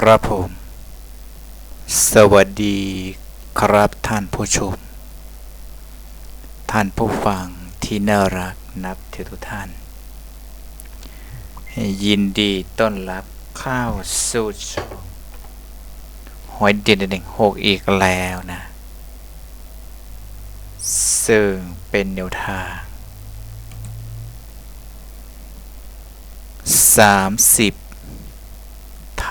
ครับผม สวัสดีครับท่านผู้ชม ท่านผู้ฟังที่น่ารักนับถือทุกท่าน ยินดีต้อนรับเข้าวสู่ช่องหอยเด็ดเด็กหกอีกแล้วนะ ซึ่งเป็นแนวทาง30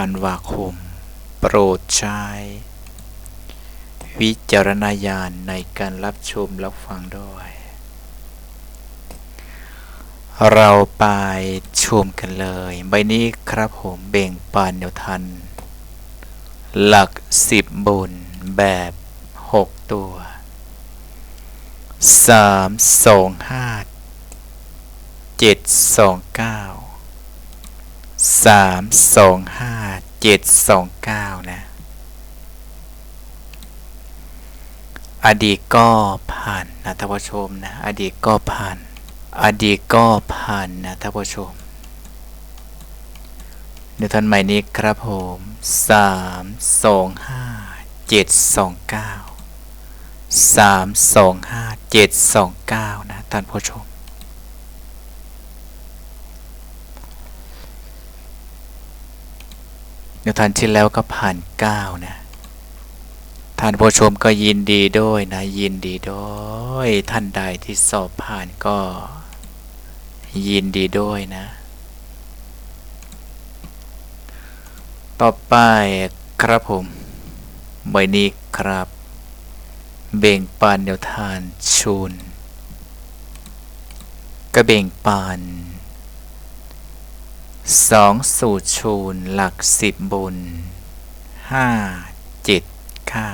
ธันวาคม โปรดใช้ วิจารณญาณในการรับชมรับฟังด้วย เราไปชมกันเลย ใบนี้ครับผมเบ่งปานแนวทัน หลักสิบบนแบบหกตัวสามสองห้าเจ็ด สามสองห้าเจ็ดสองเก้านะ อดีตก็ผ่านนะท่านผู้ชมนะ อดีตก็ผ่าน อดีตก็ผ่านนะท่านผู้ชมเดี๋ยวท่านใหม่นี้ครับผมสามสองห้าเจ็ดสองเก้าสามสองห้าเจ็ดสองเก้านะท่านผู้ชม เดี๋ยวท่านที่แล้วก็ผ่านเก้านะท่านผู้ชมก็ยินดีด้วยนะยินดีด้วยท่านใดที่สอบผ่านก็ ยินดีด้วยนะ ต่อไปครับผมใบนี้ครับ เบ่งปานเดียวทานชูนก็เบ่งปาน สองสูตรชูนหลักสิบบนห้าเจ็ดเก้า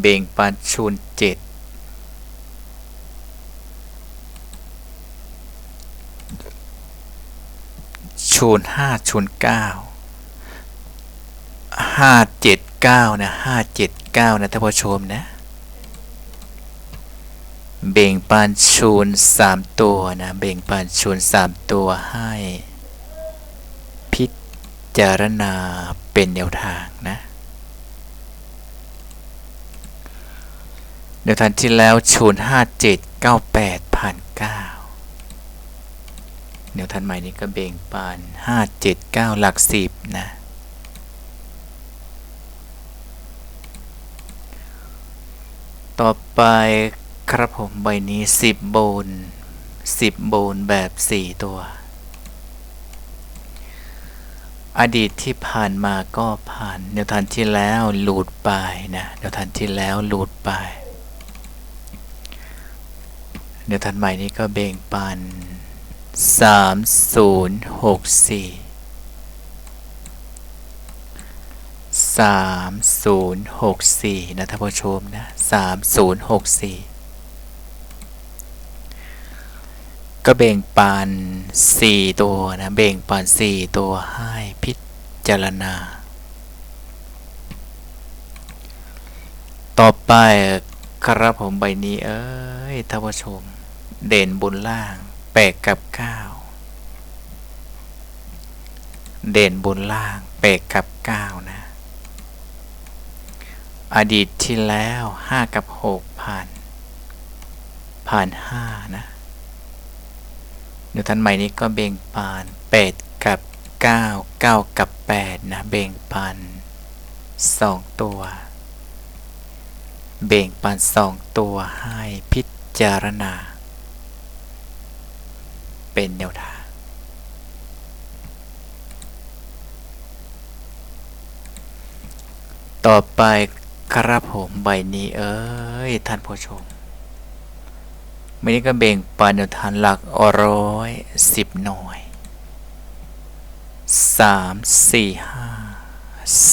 เบ่งปานชูนเจ็ดชูนห้าชูนเก้าห้าเจ็ดเก้านะห้าเจ็ดเก้านะท่านผู้ชมนะ เบ่งปานชูนสามตัวนะเบ่งปานชูนสามตัวให้ พิจารณาเป็นแนวทางนะเดี๋ยวทันที่แล้วชูนห้าเจ็ดเก้าแปดผ่านเก้าเดี๋ยวทันใหม่นี้ก็เบ่งปานห้าเจ็ดเก้าหลักสิบนะต่อไป ครับผมใบนี้ 10 โบน 10 โบนแบบ 4 ตัว อดีตที่ผ่านมาก็ผ่านแนวทันที่แล้วหลุดไปนะแนวทันที่แล้วหลุดไปแนวทันใหม่นี้ก็เบ่งปัน 3064 3064 นะท่านผู้ชมนะ 3064 ก็เบ่งปานสี่ตัวนะเบ่งปานสี่ตัวให้พิจารณา ต่อไปครับผมใบนี้เอ้ยท่านผู้ชม เด่นบนล่างแปดกับเก้าเด่นบนล่างแปดกับเก้านะ อดีตที่แล้วห้ากับหกผ่าน ผ่านห้านะ เดี๋ยวท่านใหม่นี้ก็เบ่งปานแปดกับเก้าเก้ากับแปดนะ เบ่งปานสองตัว เบ่งปานสองตัวให้พิจารณา เป็นแนวทางต่อไปครับผมใบนี้เอ้ย ท่านผู้ชม ใบนี้ก็เบ่งปานแนวทานหลักร้อยสิบหน่วยสามสี่ห้า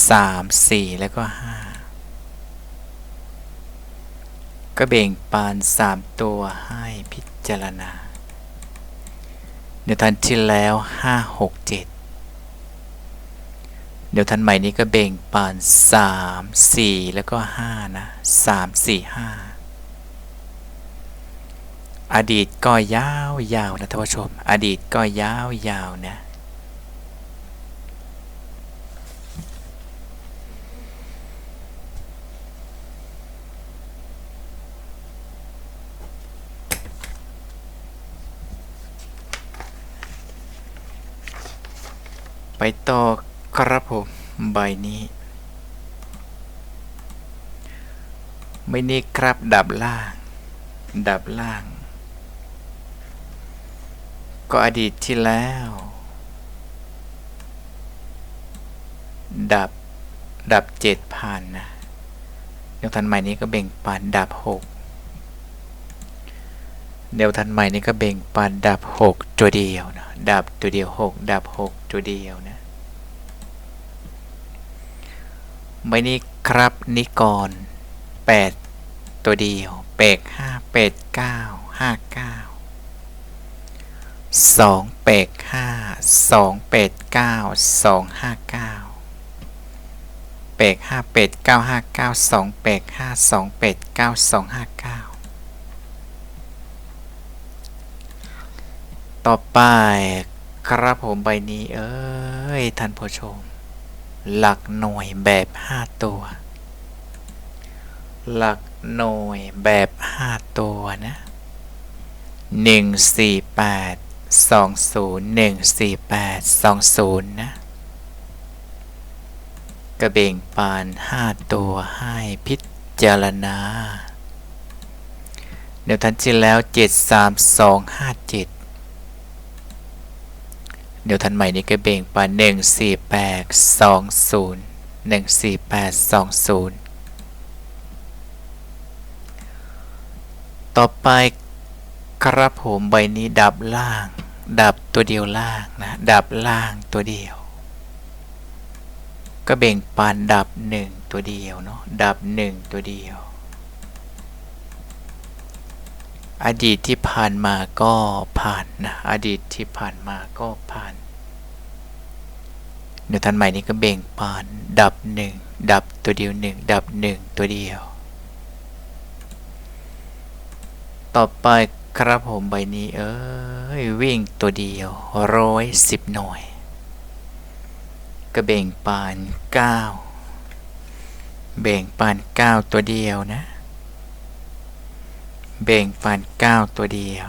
สามสี่แล้วก็ห้าก็เบ่งปานสามตัวให้พิจารณาเดี๋ยวทันที่แล้วห้าหกเจ็ดเดี๋ยวทันใหม่นี้ก็เบ่งปานสามสี่แล้วก็ห้านะสามสี่ห้า อดีตก็ยาวยาวนะท่านผู้ชม อดีตก็ยาวยาวนะไปต่อครับผมใบนี้ไม่นี่ครับดับล่าง ดับล่าง ก็อดีตที่แล้ว ดับ ดับเจ็ดผ่านนะเดี๋ยวทันใหม่นี้ก็เบ่งปานดับหกเดี๋ยวทันใหม่นี้ก็เบ่งปานดับหกตัวเดียวนะดับตัวเดียวหกดับหกตัวเดียวนะใบนี้ครับนิกรแปดตัวเดียวเปกห้าเปกเก้าห้าเก้า สองเปกห้าสองเปกเก้าสองห้าเก้าเปกห้าเปกเก้าห้าเก้าสองเปกห้าสองเปกเก้าสองห้าเก้าต่อไปครับผมใบนี้เอ้ยท่านผู้ชม หลักหน่วยแบบ5ตัว หลักหน่วยแบบ5ตัวนะ1 4 8 2 0 1 4 8 2 0นะกระเบ่งปาน 5 ตัวให้พิจารณาเดี๋ยวทันทีแล้ว 7 3 2 5 7เดี๋ยวทันใหม่นี้ก็เบ่งปานหนึ่งสี่แปดสองศูนย์หนึ่งสี่แปดสองศูนย์ต่อไปครับผมใบนี้ดับล่าง ดับตัวเดียวล่างนะ ดับล่างตัวเดียว ก็เบ่งปานดับหนึ่งตัวเดียวเนาะ ดับหนึ่งตัวเดียว อดีตที่ผ่านมาก็ผ่านนะ อดีตที่ผ่านมาก็ผ่านเดี๋ยวทันใหม่นี้ก็เบ่งปาน ดับหนึ่งดับตัวเดียวหนึ่งดับหนึ่งตัวเดียว ต่อไปครับผมใบนี้เอ้ ยวิ่งตัวเดียวร้อยสิบหน่วย ก็เบ่งปานเก้าเบ่งปานเก้าตัวเดียวนะ เบ่งปานเก้าตัวเดียว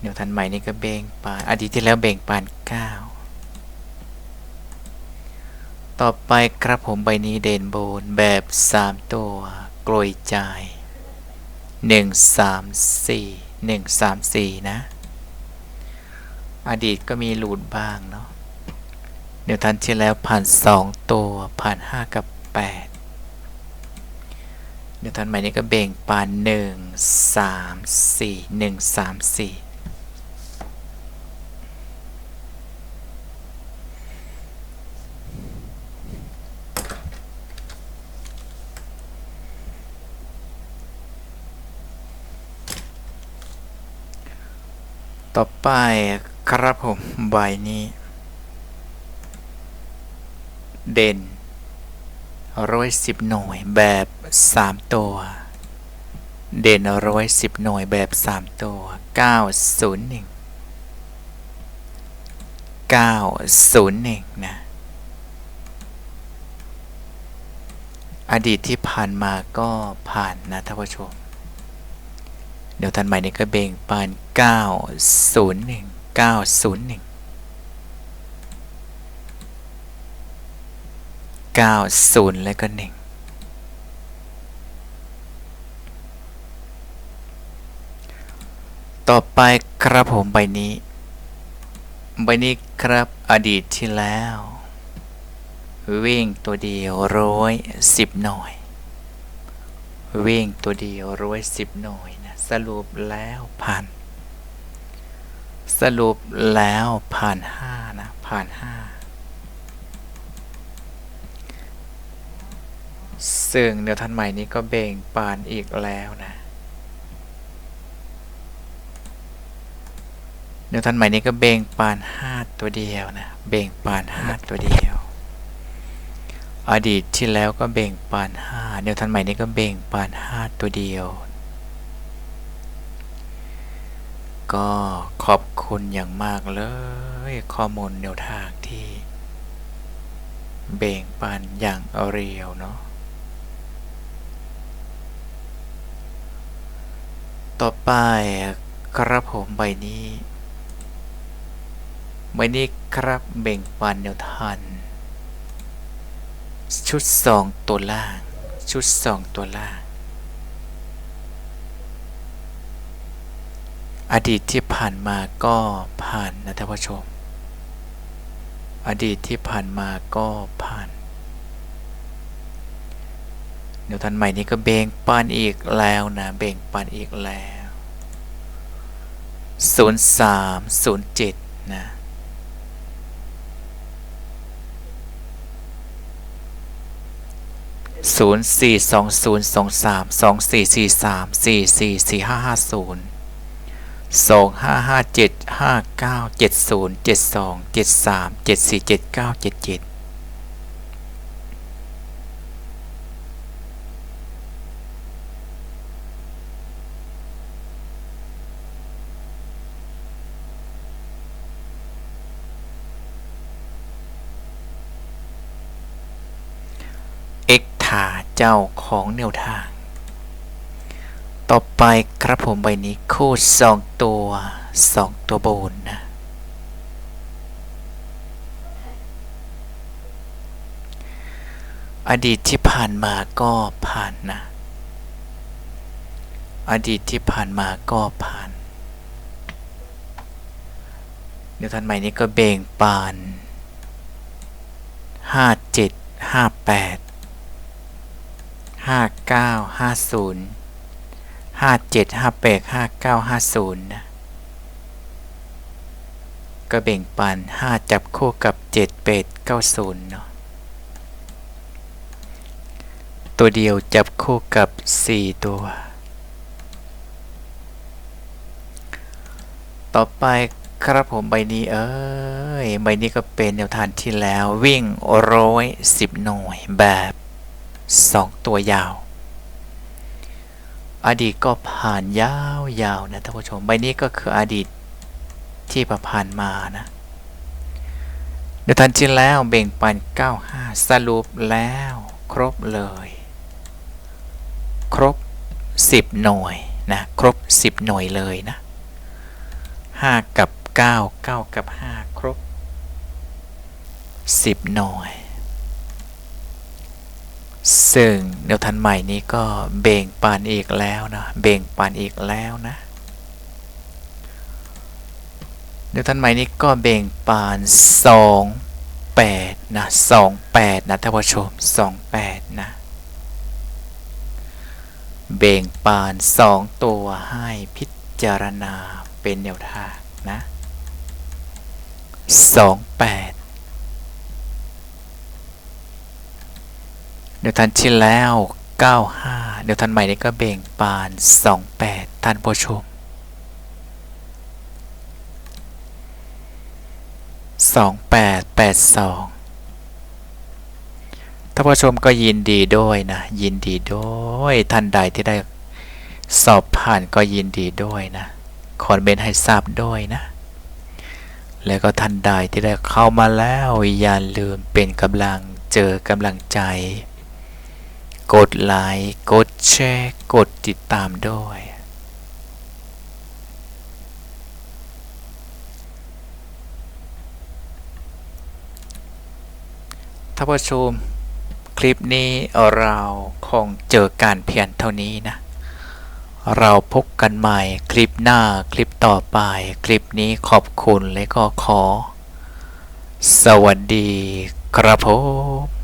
เดี๋ยวทันใหม่นี้ก็เบ่งปานอดีตที่แล้วเบ่งปานเก้าต่อไปครับผมใบนี้เด่นโบนแบบ3ตัวกลอยใจาย1 3 4 1 3 4 นะ อดีตก็มีหลุดบ้างเนาะเดี๋ยวทันที่แล้วผ่าน 2 ตัวผ่าน 5 กับ 8 เดี๋ยวทันใหม่นี้ก็เบ่งปาน 1 3 4 1 3 4 ต่อไปครับผมใบนี้ เด่นร้อยสิบหน่วยแบบสามตัว เด่นร้อยสิบหน่วยแบบสามตัวเก้าศูนย์หนึ่งเก้าศูนย์หนึ่งนะอดีตที่ผ่านมาก็ผ่านนะท่านผู้ชม ดี๋ยวทันใหม่นี้ก็เบ่งปาน 901 901 90 แล้วก็ 1 ต่อไปครับผมใบนี้ ใบนี้ครับอดีตที่แล้ว วิ่งตัวเดียวร้อยสิบหน่อย วิ่งตัวเดียวร้อยสิบหน่อย สรุปแล้วผ่าน สรุปแล้วผ่านห้านะ ผ่านห้าซึ่งเดี๋ยวท่านใหม่นี้ก็เบ่งปานอีกแล้วนะเดี๋ยวท่านใหม่นี้ก็เบ่งปานห้าตัวเดียวนะ เบ่งปานห้าตัวเดียว อดีตที่แล้วก็เบ่งปานห้าเดี๋ยวท่านใหม่นี้ก็เบ่งปานห้าตัวเดียว ก็ขอบคุณอย่างมากเลย ข้อมูลแนวทางที่ เบ่งปันอย่างเรียวเนาะต่อไปกระผมใบนี้ใบนี้ครับเบ่งปันแนวทันชุดสองตัวล่าง ชุดสองตัวล่าง อดีตที่ผ่านมาก็ผ่านนะท่านผู้ชม อดีตที่ผ่านมาก็ผ่านเดี๋ยวทันใหม่นี้ก็เบ่งปันอีกแล้วนะเบ่งปันอีกแล้ว 0307 นะศูนย์สี่สองศูนย์สองสาม สองสี่สี่สามสี่สี่สี่ห้าห้าเจ็ดห้าเก้าเจ็ดศูนย์เจ็ดสองเจ็ดสามเจ็ดสี่เจ็ดเก้าเจ็ดเจ็ดเอ็กถาเจ้าของแนวทาง ต่อไปครับผมใบนี้คู่สองตัวสองตัวบนนะอดีตที่ผ่านมาก็ผ่านนะ อดีตที่ผ่านมาก็ผ่าน เดี๋ยวท่านใหม่นี้ก็เบ่งปานห้าเจ็ดห้าแปดห้าเก้าห้าศูนย์ ห้าเจ็ดห้าแปดห้าเก้าห้าศูนย์นะก็เบ่งปันห้าจับคู่กับเจ็ดเป็ดเก้าศูนย์เนาะตัวเดียวจับคู่กับ4ตัว ต่อไปครับผมใบนี้เอ้ยใบนี้ก็เป็นแนวทางที่แล้ววิ่งร้อยสิบหน่วยแบบ2ตัวยาว อดีตก็ผ่านยาวยาวนะท่านผู้ชม ใบนี้ก็คืออดีตที่ผ่านมานะเดี๋ยวทันที่แล้วเบ่งปัน 95 สรุปแล้วครบเลย ครบ 10 หน่วยนะครบ 10 หน่วยเลยนะ 5 กับ 9 9 กับ 5 ครบ 10 หน่วย ซึ่งแนวทันใหม่นี้ก็เบ่งปานอีกแล้วนะเบ่งปานอีกแล้วนะแนวทันใหม่นี้ก็เบ่งปาน 2 8นะ28นะท่านผู้ชม 28 นะ เบ่งปาน 2 ตัวให้พิจารณาเป็นแนวทางนะ28 เดี๋ยวทันที่แล้วเก้าห้าเดี๋ยวทันใหม่นี้ก็เบ่งปานสองแปดท่านผู้ชมสองแปดแปดสองท่านผู้ชมก็ยินดีด้วยนะ ยินดีด้วยท่านใดที่ได้สอบผ่านก็ยินดีด้วยนะคอเมนต์ให้ทราบด้วยนะ แล้วก็ท่านใดที่ได้เข้ามาแล้วอย่าลืมเป็นกำลังเจอกำลังใจ กดไลค์ กดแชร์ กดติดตามด้วยท่านผู้ชมคลิปนี้เราคงเจอการเพียงเท่านี้นะ เราพบกันใหม่คลิปหน้าคลิปต่อไป คลิปนี้ขอบคุณและก็ขอ สวัสดีครับผม